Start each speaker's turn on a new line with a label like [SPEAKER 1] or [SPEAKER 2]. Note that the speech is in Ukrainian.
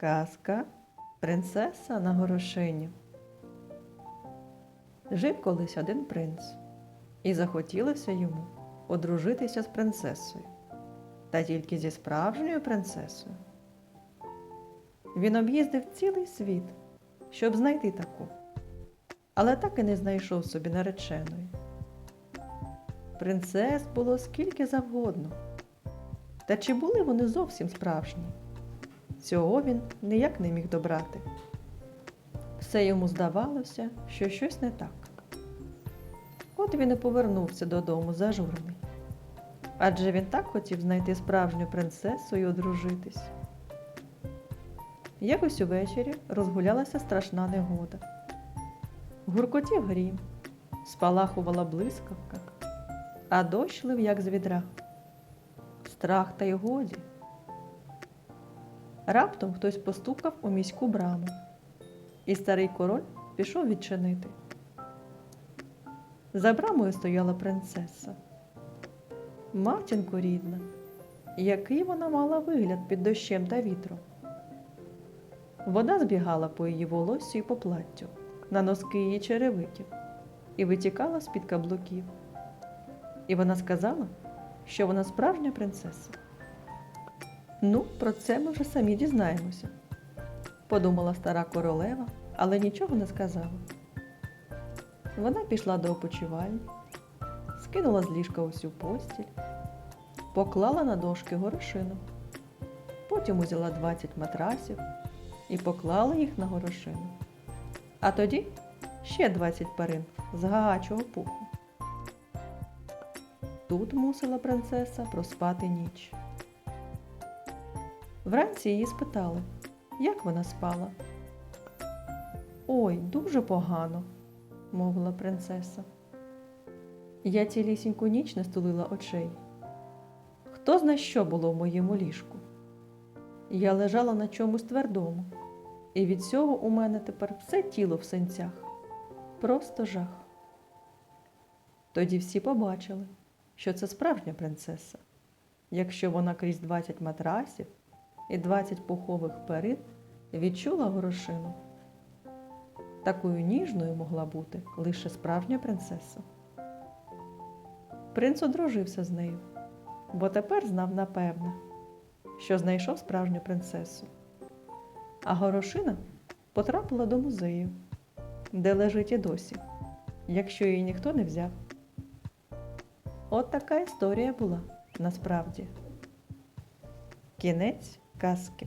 [SPEAKER 1] Казка Принцеса на горошині. Жив колись один принц, і захотілося йому одружитися з принцесою, та тільки зі справжньою принцесою. Він об'їздив цілий світ, щоб знайти таку, але так і не знайшов собі нареченої. Принцес було скільки завгодно. Та чи були вони зовсім справжні? Цього він ніяк не міг добрати. Все йому здавалося, що щось не так. От він і повернувся додому зажурений. Адже він так хотів знайти справжню принцесу і одружитись. Якось увечері розгулялася страшна негода. Гуркотів грім, спалахувала блискавка, а дощ лив, як з відра. Страх та й годі. Раптом хтось постукав у міську браму, і старий король пішов відчинити. За брамою стояла принцеса. Матінко рідна, який вона мала вигляд під дощем та вітром. Вода збігала по її волоссю і по платтю, на носки її черевиків і витікала з-під каблуків. І вона сказала, що вона справжня принцеса. Ну, про це ми вже самі дізнаємося, подумала стара королева, але нічого не сказала. Вона пішла до опочивальні, скинула з ліжка усю постіль, поклала на дошки горошину, потім узяла 20 матрасів і поклала їх на горошину. А тоді ще 20 перин з гагачого пуху. Тут мусила принцеса проспати ніч. Вранці її спитали, як вона спала. Ой, дуже погано, мовила принцеса. Я цілісіньку ніч не стулила очей. Хто зна, що було в моєму ліжку? Я лежала на чомусь твердому, і від цього у мене тепер все тіло в синцях. Просто жах. Тоді всі побачили, що це справжня принцеса, якщо вона крізь 20 матрасів і 20 пухових перин відчула горошину. Такою ніжною могла бути лише справжня принцеса. Принц одружився з нею, бо тепер знав напевне, що знайшов справжню принцесу. А горошина потрапила до музею, де лежить і досі, якщо її ніхто не взяв. От така історія була насправді. Кінець казки.